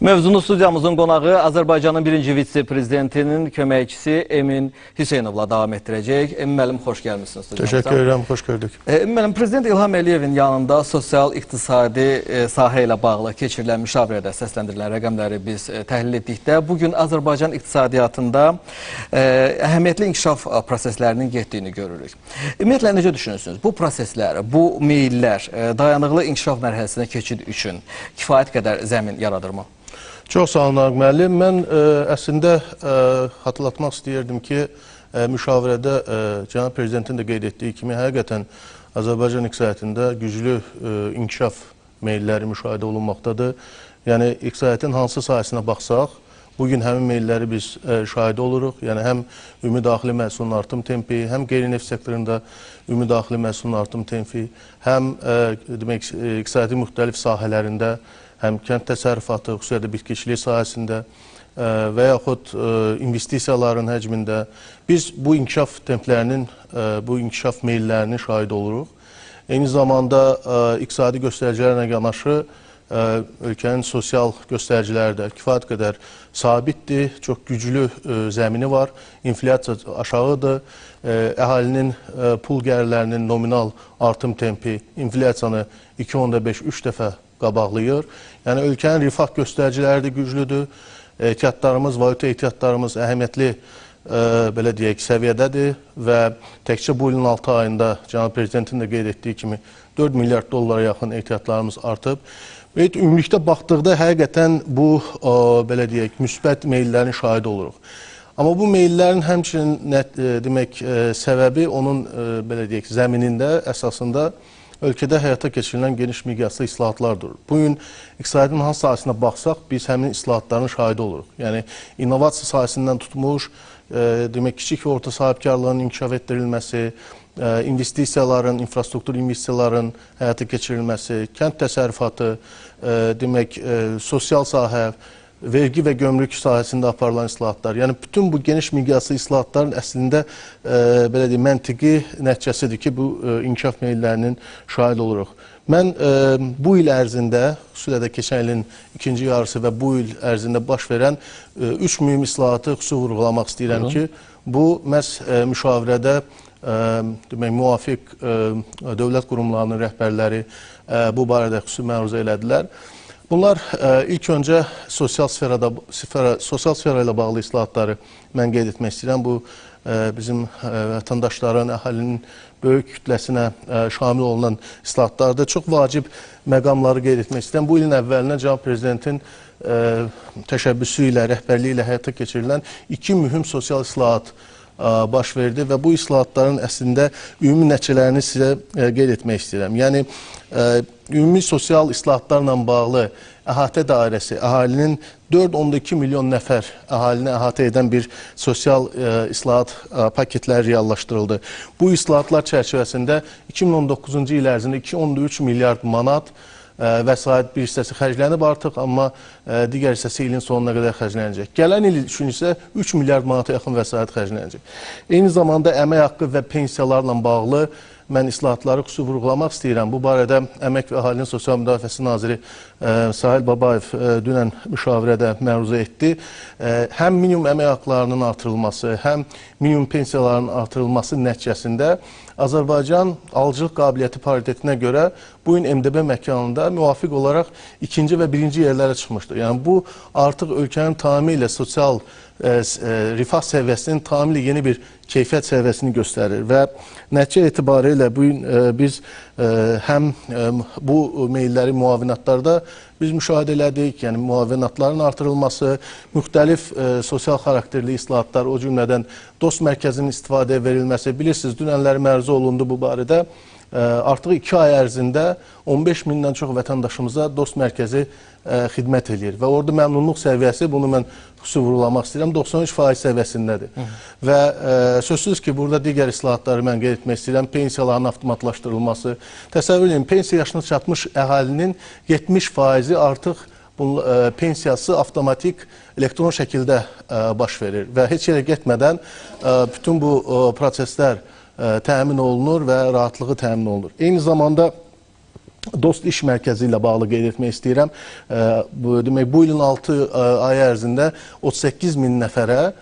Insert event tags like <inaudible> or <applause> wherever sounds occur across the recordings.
Mövzunu studiyamızın qonağı Azərbaycanın birinci vitse-prezidentinin köməkçisi Emin Hüseynovla davam etdirəcək. Emin müəllim, xoş gəlmişsiniz studiyamıza. Teşekkür ederim, hoş gördük. E, Emin müəllim, Prezident İlham Əliyevin yanında sosial-iqtisadi e, sahə ilə bağlı keçirilən müşavirədə səsləndirilən rəqəmləri biz e, təhlil etdikdə, bugün Azərbaycan iqtisadiyyatında əhəmiyyətli inkişaf proseslərinin getdiyini görürük. Ümumiyyətlə, necə düşünürsünüz? Bu proseslər, bu meyillər dayanıqlı inkişaf mərhələsinə keçid üçün kifayət qədər zəmin yaradırmı? Çox sağ olun Narıq müəllim. Mən ə, əslində ə, hatırlatmaq istəyirdim ki, ə, müşavirədə ə, cənab prezidentin də qeyd etdiyi kimi həqiqətən Azərbaycan iqtisadiyyatında güclü ə, inkişaf meylləri müşahidə olunmaqdadır. Yəni iqtisadiyyatın hansı sahəsinə baxsaq, bu gün həmin meylləri biz ə, şahid oluruq. Yəni həm ümumi daxili məhsulun artım tempi, həm qeyri-neft sektorunda ümumi daxili məhsulun artım tempi, həm ə, demək iqtisadi müxtəlif sahələrində həm kənd təsərrüfatı, xüsusilə də bitkiçilik sahəsində ə, və yaxud ə, investisiyaların həcmində biz bu inkişaf templərinin, ə, bu inkişaf meyllərinin şahid oluruq. Eyni zamanda iqtisadi göstəricilərlə yanaşı ölkənin sosial göstəriciləri də kifayət qədər sabitdir, çox güclü zəmini var, inflyasiya aşağıdır, əhalinin pul gəlirlərinin nominal artım tempi inflyasiyanı 2.5-3 dəfə qabaqlayır. Yəni ölkənin rifah göstəriciləri də güclüdür. Ehtiyatlarımız, valyuta ehtiyatlarımız əhəmiyyətli ə, belə deyək səviyyədədir və təkcə bu ilin 6 ayında cənab prezidentin də qeyd etdiyi kimi 4 milyard dollara yaxın ehtiyatlarımız artıb. Və ümumilikdə baxdıqda həqiqətən bu ə, belə deyək müsbət meyllərin şahidi oluruq. Amma bu meyllərin həmçinin nə, ə, demək ə, səbəbi onun ə, belə deyək zəminində əsasında ölkədə həyata keçirilən geniş miqyaslı islahatlardır. Bu gün iqtisadiyyatın hansı sahəsinə baxsaq, biz həmin islahatların şahidi oluruq. Yəni innovasiya sahəsindən tutmuş, e, demək kiçik və orta sahibkarlığın inkişaf etdirilməsi, e, investisiyaların, infrastruktur investisiyaların həyata keçirilməsi, kənd təsərrüfatı, e, demək e, sosial sahə, vergi və gömrük sahəsində aparılan islahatlar. Yəni bütün bu geniş miqyaslı islahatların əslində e, belə deyim məntiqi nəticəsidir ki, bu e, inkişaf meyllərinin şahid oluruq. Mən e, bu il ərzində, xüsusilə də keçən ilin ikinci yarısı və bu il ərzində baş verən e, üç mühüm islahatı xüsusi vurğulamaq istəyirəm Hı -hı. ki, bu məhz e, müşavirədə ə, demək müvafiq ə, dövlət qurumlarının rəhbərləri ə, bu barədə xüsusi məruzə elədilər. Bunlar ə, ilk öncə sosial sferada sfera sosial sfera ilə bağlı islahatları mən qeyd etmək istəyirəm. Bu ə, bizim ə, vətəndaşların, əhalinin böyük kütləsinə ə, şamil olunan islahatlardır. Çox vacib məqamları qeyd etmək istəyirəm. Bu ilin əvvəlinə cənab prezidentin ə, təşəbbüsü ilə, rəhbərliyi ilə həyata keçirilən iki mühüm sosial islahat baş verdi və bu islahatların əslində ümumi nəticələrini sizə qeyd etmək istəyirəm. Yəni ümumi sosial islahatlarla bağlı əhatə dairəsi əhalinin 4.2 milyon nəfər əhalini əhatə edən bir sosial ə, islahat ə, paketləri reallaşdırıldı. Bu islahatlar çərçivəsində 2019-cu il ərzində 2.3 milyard manat ə, vəsait bir hissəsi xərclənib artıq, amma digər hissəsi ilin sonuna qədər xərclənəcək. Gələn il üçün isə 3 milyard manata yaxın vəsait xərclənəcək. Eyni zamanda əmək haqqı və pensiyalarla bağlı mən islahatları xüsusi vurğulamaq istəyirəm. Bu barədə Əmək və Əhalinin Sosial Müdafiəsi naziri ə, Sahil Babayev ə, dünən müşavirədə məruzə etdi. Ə, həm minimum əmək haqqlarının artırılması, həm minimum pensiyaların artırılması nəticəsində Azərbaycan alıcılıq qabiliyyəti paritetinə görə bu gün MDB məkanında müvafiq olaraq ikinci və birinci yerlərə çıxmışdır. Yəni bu artıq ölkənin tamamilə sosial ə, rifah səviyyəsinin tamamilə yeni bir keyfiyyət səviyyəsini göstərir və nəticə etibarilə bu gün ə, biz həm bu meylləri müavinatlarda biz müşahidə elədik. Yəni müavinatların artırılması, müxtəlif sosial xarakterli islahatlar, o cümlədən dost mərkəzinin istifadəyə verilməsi. Bilirsiniz, dünənləri məruzə olundu bu barədə. Artıq 2 ay ərzində 15 mindən çox vətəndaşımıza dost mərkəzi ə, xidmət eləyir və orada məmnunluq səviyyəsi bunu mən xüsusi vurulamaq istəyirəm 93% səviyyəsindədir. Hı. Və ə, sözsüz ki, burada digər islahatları mən qeyd etmək istəyirəm. Pensiyaların avtomatlaşdırılması. Təsəvvür edin, pensiya yaşına çatmış əhalinin 70%-i artıq bu ə, pensiyası avtomatik elektron şəkildə ə, baş verir və heç yerə getmədən ə, bütün bu ə, proseslər təmin olunur və rahatlığı təmin olunur. Eyni zamanda Dost İş Mərkəzi ilə bağlı qeyd etmək istəyirəm. E, Bu demək bu ilin 6 ay ərzində 38 min nəfərə e,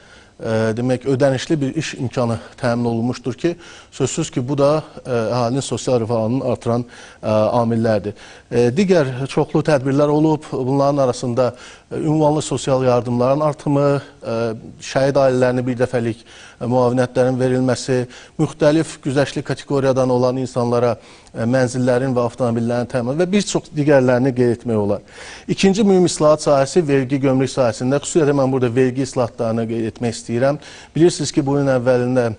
demək ödənişli bir iş imkanı təmin olunmuşdur ki, sözsüz ki, bu da e, əhalinin sosial rifahını artıran e, amillərdir. E, Digər çoxlu tədbirlər olub. Bunların arasında ünvanlı sosial yardımların artımı, şəhid ailələrinə bir dəfəlik müavinətlərin verilməsi, müxtəlif güzəştli kateqoriyadan olan insanlara mənzillərin və avtomobillərin təmin və bir çox digərlərini qeyd etmək olar. İkinci mühüm islahat sahəsi vergi gömrük sahəsində. Xüsusilə mən burada vergi islahatlarını qeyd etmək istəyirəm. Bilirsiniz ki, bu ilin əvvəlində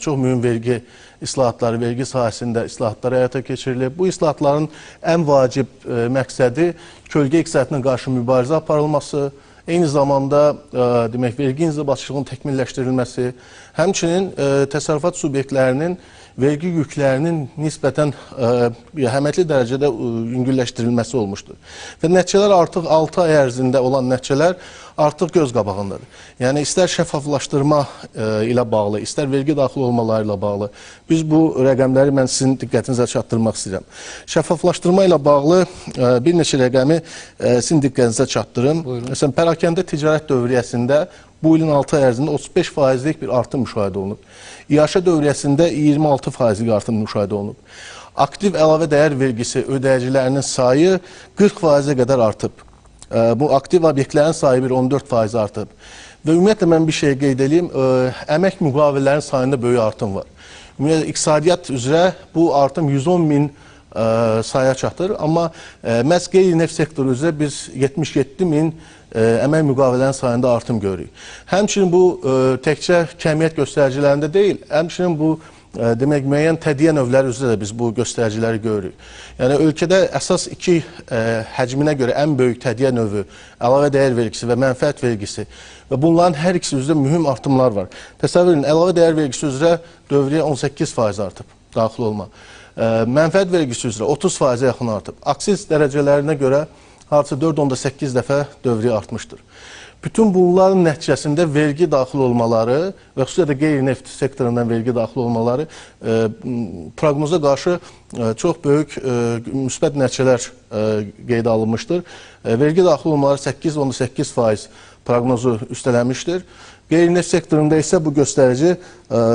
çox mühüm vergi islahatları, vergi sahəsində islahatlar həyata keçirilib. Bu islahatların ən vacib e, məqsədi kölgə iqtisadiyyatına qarşı mübarizə aparılması, eyni zamanda e, demək vergi inzibatçılığının təkmilləşdirilməsi, həmçinin e, təsərrüfat subyektlərinin vergi yüklərinin nisbətən ə, əhəmiyyətli dərəcədə ə, yüngülləşdirilməsi olmuşdur. Və nəticələr artıq 6 ay ərzində olan nəticələr artıq göz qabağındadır. Yəni istər şəffaflaşdırma ə, ilə bağlı, istər vergi daxil olmaları ilə bağlı biz bu rəqəmləri mən sizin diqqətinizə çatdırmaq istəyirəm. Şəffaflaşdırma ilə bağlı ə, bir neçə rəqəmi ə, sizin diqqətinizə çatdırım. Buyurun. Məsələn, pərakəndə ticarət dövriyyəsində bu ilin 6 ay ərzində 35 faizlik bir artım müşahidə olunub. İyaşə dövriyyəsində 26 faizlik artım müşahidə olunub. Aktiv əlavə dəyər vergisi ödəyicilərinin sayı 40 faizə qədər artıb. Bu aktiv obyektlərin sayı bir 14 faiz artıb. Və ümumiyyətlə mən bir şey qeyd edeyim, əmək müqavillərinin sayında böyük artım var. Ümumiyyətlə iqtisadiyyat üzrə bu artım 110 min ə, saya çatır, amma ə, məhz qeyri-neft sektoru üzrə biz 77 min ə, əmək müqavilələrinin sayında artım görürük. Həmçinin bu ə, təkcə kəmiyyət göstəricilərində deyil, həmçinin bu ə, demək müəyyən tədiyyə növləri üzrə də biz bu göstəriciləri görürük. Yəni ölkədə əsas iki ə, həcminə görə ən böyük tədiyyə növü əlavə dəyər vergisi və mənfəət vergisi və bunların hər ikisi üzrə mühüm artımlar var. Təsəvvür edin, əlavə dəyər vergisi üzrə dövriyyə 18% artıb daxil olma. Mənfəət vergisi üzrə 30%-ə yaxın artıb. Aksiz dərəcələrinə görə hardasa 4.8 dəfə dövriyyə artmışdır. Bütün bunların nəticəsində vergi daxil olmaları və xüsusilə də qeyri-neft sektorundan vergi daxil olmaları e, proqnoza qarşı e, çox böyük e, müsbət nəticələr e, qeydə alınmışdır. E, vergi daxil olmaları 8.8 faiz proqnozu üstələmişdir. Qeyri-neft sektorunda isə bu göstərici e,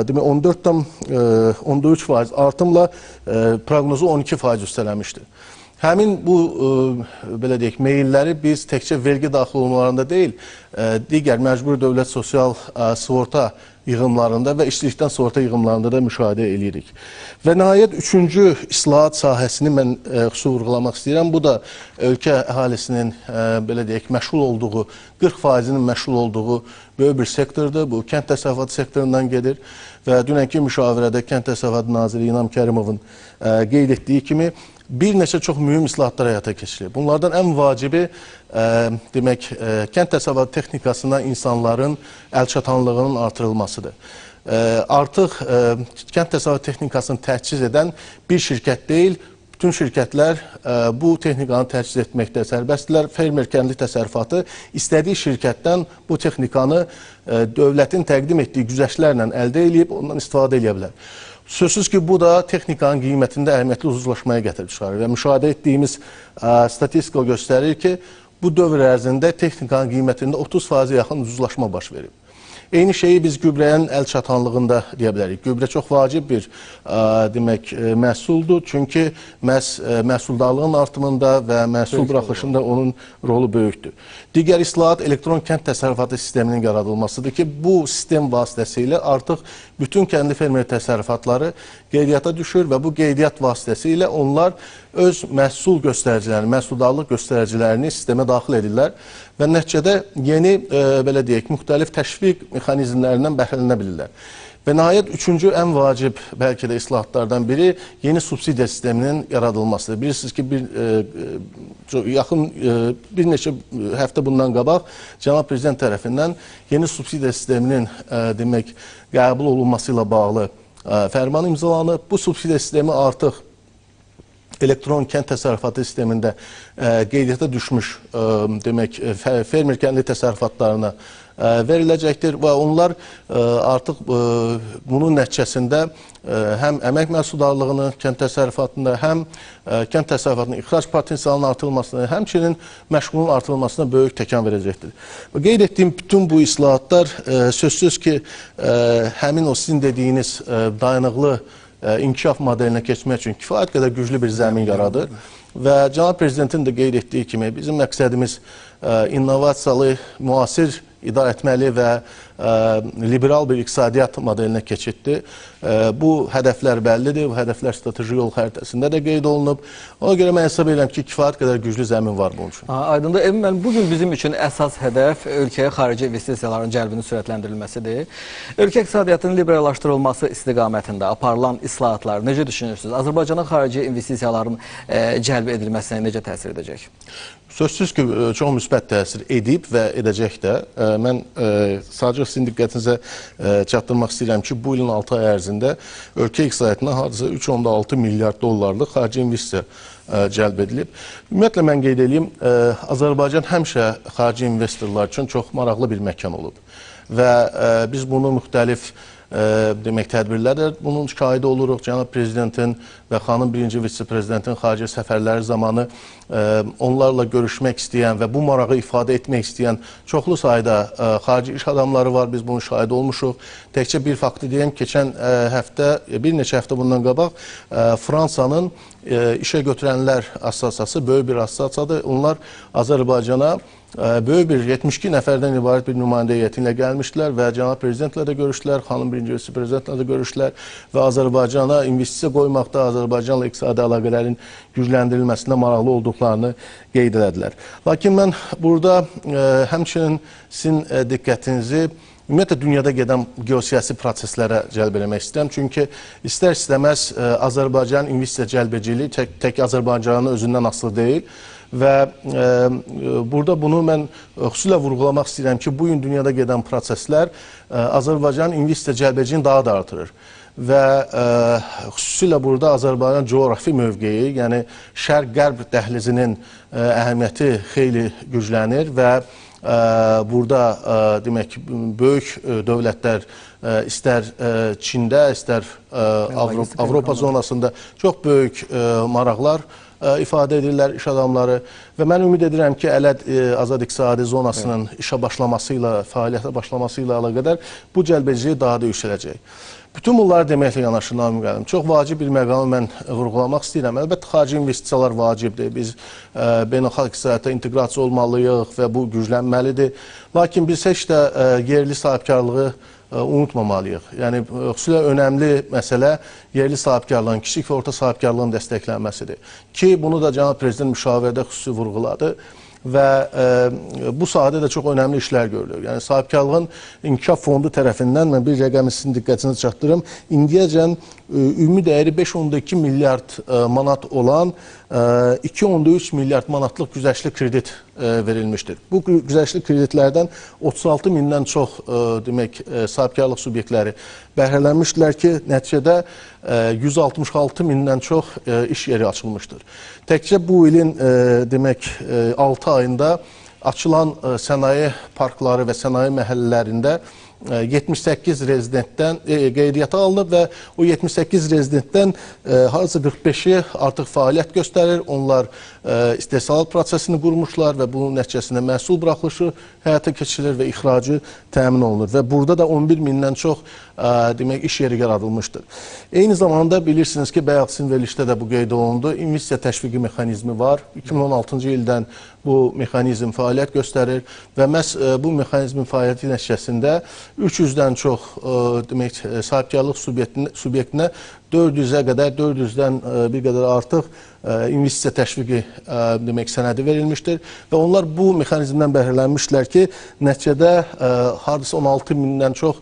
demək 14.13 faiz artımla e, proqnozu 12 faiz üstələmişdir. Həmin bu belə deyək, meylləri biz təkcə vergi daxil olmalarında deyil, digər məcburi dövlət sosial sığorta yığımlarında və işçilikdən sığorta yığımlarında da müşahidə edirik. Və nəhayət üçüncü islahat sahəsini mən xüsusi vurğulamaq istəyirəm. Bu da ölkə əhalisinin belə deyək, məşğul olduğu, 40%-nin məşğul olduğu böyük bir sektordur. Bu kənd təsərrüfatı sektorundan gedir və dünənki müşavirədə Kənd Təsərrüfatı naziri İnam Kərimovun ə, qeyd etdiyi kimi bir neçə çox mühüm islahatlar həyata keçirilib. Bunlardan ən vacibi ə, demək ə, kənd təsərrüfatı texnikasına insanların əlçatanlığının artırılmasıdır. Ə, artıq ə, kənd təsərrüfatı texnikasını təchiz edən bir şirkət deyil, bütün şirkətlər ə, bu texnikanı təchiz etməkdə sərbəstdirlər. Fermer kəndli təsərrüfatı istədiyi şirkətdən bu texnikanı ə, dövlətin təqdim etdiyi güzəştlərlə əldə edib ondan istifadə edə bilər. Sözsüz ki, bu da texnikanın qiymətində əhəmiyyətli ucuzlaşmaya gətirib çıxarır və müşahidə etdiyimiz ə, statistika göstərir ki, bu dövr ərzində texnikanın qiymətində 30%-ə yaxın ucuzlaşma baş verib. Eyni şeyi biz gübrənin əl çatanlığında deyə bilərik. Gübrə çox vacib bir ə, demək ə, məhsuldur, çünki məhz ə, məhsuldarlığın artımında və məhsul buraxılışında onun rolu böyükdür. Digər islahat elektron kənd təsərrüfatı sisteminin yaradılmasıdır ki, bu sistem vasitəsilə artıq bütün kəndi fermer təsərrüfatları qeydiyyata düşür və bu qeydiyyat vasitəsilə onlar öz məhsul göstəricilərini, məhsuldarlıq göstəricilərini sistemə daxil edirlər və nəticədə yeni e, belə deyək, müxtəlif təşviq mexanizmlərindən bəhrələnə bilirlər. Və nəhayət üçüncü ən vacib bəlkə də islahatlardan biri yeni subsidiya sisteminin yaradılmasıdır. Bilirsiniz ki, bir e, e, yaxın e, bir neçə həftə bundan qabaq cənab prezident tərəfindən yeni subsidiya sisteminin e, demək qəbul olunması ilə bağlı fərman imzalanıb. Bu subsidiya sistemi artıq elektron kənd təsərrüfatı sistemində ə, qeydiyyata düşmüş ə, demək ə, fə- fermer kəndi təsərrüfatlarına ə, veriləcəkdir və onlar ə, artıq ə, bunun nəticəsində ə, həm əmək məhsuldarlığını kənd təsərrüfatında, həm ə, kənd təsərrüfatının ixrac potensialının artırılmasına, həmçinin məşğulun artırılmasına böyük təkan verəcəkdir. Və qeyd etdiyim bütün bu islahatlar ə, sözsüz ki, ə, həmin o sizin dediyiniz ə, dayanıqlı inkişaf modelinə keçmək üçün kifayət qədər güclü bir zəmin yaradır. Və cənab prezidentin də qeyd etdiyi kimi bizim məqsədimiz innovasiyalı, müasir idarə etməli və ə, liberal bir iqtisadiyyat modelinə keçiddir. Ə, bu hədəflər bəllidir, bu hədəflər strateji yol xəritəsində də qeyd olunub. Ona görə mən hesab edirəm ki, kifayət qədər güclü zəmin var bunun üçün. Aydındır. Emin müəllim, bugün bizim üçün əsas hədəf ölkəyə xarici investisiyaların cəlbinin sürətləndirilməsidir. Ölkə iqtisadiyyatının liberallaşdırılması istiqamətində aparılan islahatlar necə düşünürsünüz? Azərbaycana xarici investisiyaların e, cəlb edilməsinə necə təsir edəcək? Sözsüz ki, ə, çox müsbət təsir edib və edəcək də. Ə, Mən ə, sadəcə sizin diqqətinizə çatdırmaq istəyirəm ki, bu ilin 6 ay ərzində ölkə iqtisadiyyatına hardasa 3.6 milyard dollarlıq xarici investisiya cəlb edilib. Ümumiyyətlə mən qeyd edeyim, Azərbaycan həmişə xarici investorlar üçün çox maraqlı bir məkan olub və biz bunu müxtəlif demək tədbirlərdə bunun şahidi oluruq. Cənab prezidentin və xanım birinci vitse-prezidentin xarici səfərləri zamanı onlarla görüşmək istəyən və bu marağı ifadə etmək istəyən çoxlu sayda xarici iş adamları var. Biz bunun şahidi olmuşuq. Təkcə bir faktı deyim, keçən həftə, bir neçə həftə bundan qabaq Fransanın işə götürənlər assosiasiyası böyük bir assosiasiyadır. Onlar Azərbaycana Böyük bir 72 nəfərdən ibarət bir nümayəndə heyəti ilə gəlmişdilər və cənab prezidentlə də görüşdülər, xanım birinci vitse-prezidentlə də görüşdülər və Azərbaycana investisiya qoymaqda, Azərbaycanla iqtisadi əlaqələrin gücləndirilməsində maraqlı olduqlarını qeyd elədilər. Lakin mən burada həmçinin sizin diqqətinizi Ümumiyyətlə dünyada gedən geosiyasi proseslərə cəlb eləmək istəyirəm. Çünki istər-istəməz Azərbaycan investisiya cəlbəciliyi tək, tək Azərbaycanın özündən asılı deyil və ə, burada bunu mən xüsusilə vurğulamaq istəyirəm ki, bu gün dünyada gedən proseslər ə, Azərbaycanın investisiya cəlbəciliyini daha da artırır. Və ə, xüsusilə burada Azərbaycan coğrafi mövqeyi, yəni şərq-qərb dəhlizinin ə, əhəmiyyəti xeyli güclənir və ə, burada ə, demək böyük ə, dövlətlər ə, istər ə, Çində, istər ə, Avropa, Avropa zonasında çox böyük ə, maraqlar ifadə edirlər iş adamları və mən ümid edirəm ki, Ələt ə, Azad İqtisadi Zonasının işə başlaması ilə, fəaliyyətə başlaması ilə əlaqədar bu cəlbəciliyi daha da yüksələcək. Bütün bunları deməklə yanaşı Namiq müəllim, çox vacib bir məqamı mən vurğulamaq istəyirəm. Əlbəttə xarici investisiyalar vacibdir. Biz ə, beynəlxalq iqtisadiyyata inteqrasiya olmalıyıq və bu güclənməlidir. Lakin biz heç də ə, yerli sahibkarlığı ə, unutmamalıyıq. Yəni ə, xüsusilə önəmli məsələ yerli sahibkarlığın, kiçik və orta sahibkarlığın dəstəklənməsidir. Ki bunu da cənab prezident müşavirədə xüsusi vurğuladı və ə, bu sahədə də çox önəmli işlər görülür. Yəni sahibkarlığın inkişaf fondu tərəfindən mən bir rəqəmi sizin diqqətinizə çatdırım. İndiyəcən ə, ümumi dəyəri 5.2 milyard ə, manat olan 2.3 milyard manatlıq güzəştli kredit ə, verilmişdir. Bu gü- güzəştli kreditlərdən 36 mindən çox ə, demək ə, sahibkarlıq subyektləri bəhrələnmişdilər ki, nəticədə ə, 166 mindən çox iş yeri açılmışdır. Təkcə bu ilin demək ə, 6 ayında açılan sənaye parkları və sənaye məhəllələrində 78 rezidentdən e, qeydiyyata alınıb və o 78 rezidentdən e, hardasa 45-i artıq fəaliyyət göstərir. Onlar e, istehsalat prosesini qurmuşlar və bunun nəticəsində məhsul buraxılışı həyata keçirilir və ixracı təmin olunur və burada da 11 mindən çox ə, demək iş yeri yaradılmışdır. Eyni zamanda bilirsiniz ki, bayaq sizin verilişdə də bu qeyd olundu. İnvestisiya təşviqi mexanizmi var. 2016-cı ildən bu mexanizm fəaliyyət göstərir və məhz ə, bu mexanizmin fəaliyyəti nəticəsində 300-dən çox ə, demək sahibkarlıq subyektinə 400-ə qədər, 400-dən ə, bir qədər artıq ə, investisiya təşviqi ə, demək sənədi verilmişdir və onlar bu mexanizmdən bəhrələnmişlər ki, nəticədə hardasa 16 mindən çox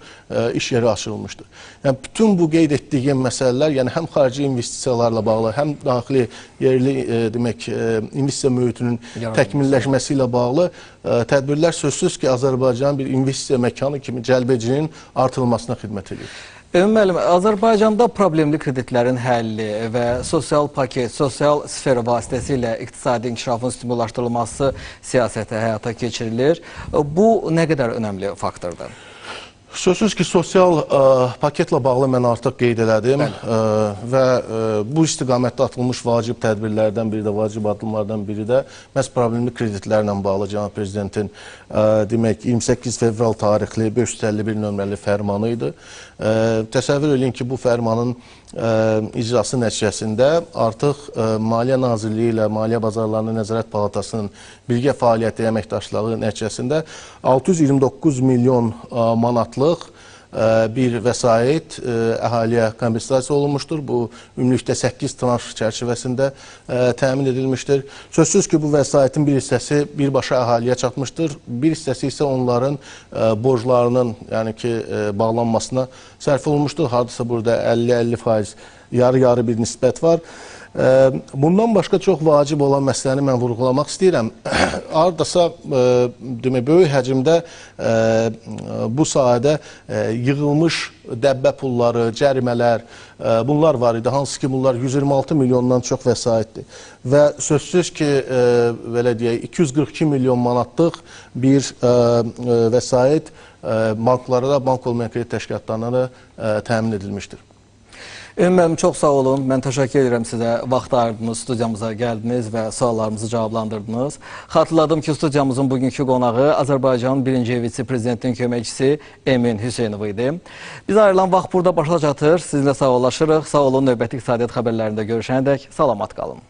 iş yeri açılmışdır. Yəni bütün bu qeyd etdiyim məsələlər, yəni həm xarici investisiyalarla bağlı, həm daxili yerli demək investisiya mühitinin təkmilləşməsi ilə bağlı tədbirlər sözsüz ki, Azərbaycan bir investisiya məkanı kimi cəlbecinin artırılmasına xidmət edir. Emin müəllim, Azərbaycanda problemli kreditlərin həlli və sosial paket, sosial sfer vasitəsilə iqtisadi inkişafın stimullaşdırılması siyasəti həyata keçirilir. Bu nə qədər önəmli faktordur? Sözsüz ki, sosial ə, paketlə bağlı mən artıq qeyd elədim ə, və ə, bu istiqamətdə atılmış vacib tədbirlərdən biri də, vacib addımlardan biri də məhz problemli kreditlərlə bağlı cənab prezidentin ə, demək 28 fevral tarixli 551 nömrəli fərmanı idi. Ə, təsəvvür edin ki, bu fərmanın icrası nəticəsində artıq Maliyyə Nazirliyi ilə Maliyyə Bazarlarının Nəzarət Palatasının birgə fəaliyyəti əməkdaşlığı nəticəsində 629 milyon manatlıq bir vəsait ə, əhaliyə kompensasiya olunmuşdur. Bu ümumilikdə 8 tranş çərçivəsində ə, təmin edilmişdir. Sözsüz ki, bu vəsaitin bir hissəsi birbaşa əhaliyə çatmışdır. Bir hissəsi isə onların ə, borclarının, yəni ki, bağlanmasına sərf olunmuşdur. Hardasa burada 50-50% yarı-yarı bir nisbət var. Bundan başqa çox vacib olan məsələni mən vurğulamaq istəyirəm. <clears throat> Hardasa ə, demək böyük həcmdə bu sahədə yığılmış dəbbə pulları, cərimələr, bunlar var idi. Hansı ki, bunlar 126 milyondan çox vəsaitdir. Və sözsüz ki, belə deyək, 242 milyon manatlıq bir vəsait banklara da, bank olmayan kredit təşkilatlarına da təmin edilmişdir. Emin müəllim, çox sağ olun. Mən təşəkkür edirəm sizə. Vaxt ayırdınız, studiyamıza gəldiniz və suallarımızı cavablandırdınız. Xatırladım ki, studiyamızın bugünkü qonağı Azərbaycanın birinci vitse-prezidentinin köməkçisi Emin Hüseynov idi. Biz ayrılan vaxt burada başa çatır. Sizinlə sağollaşırıq. Sağ olun, növbəti iqtisadiyyat xəbərlərində görüşənədək salamat qalın.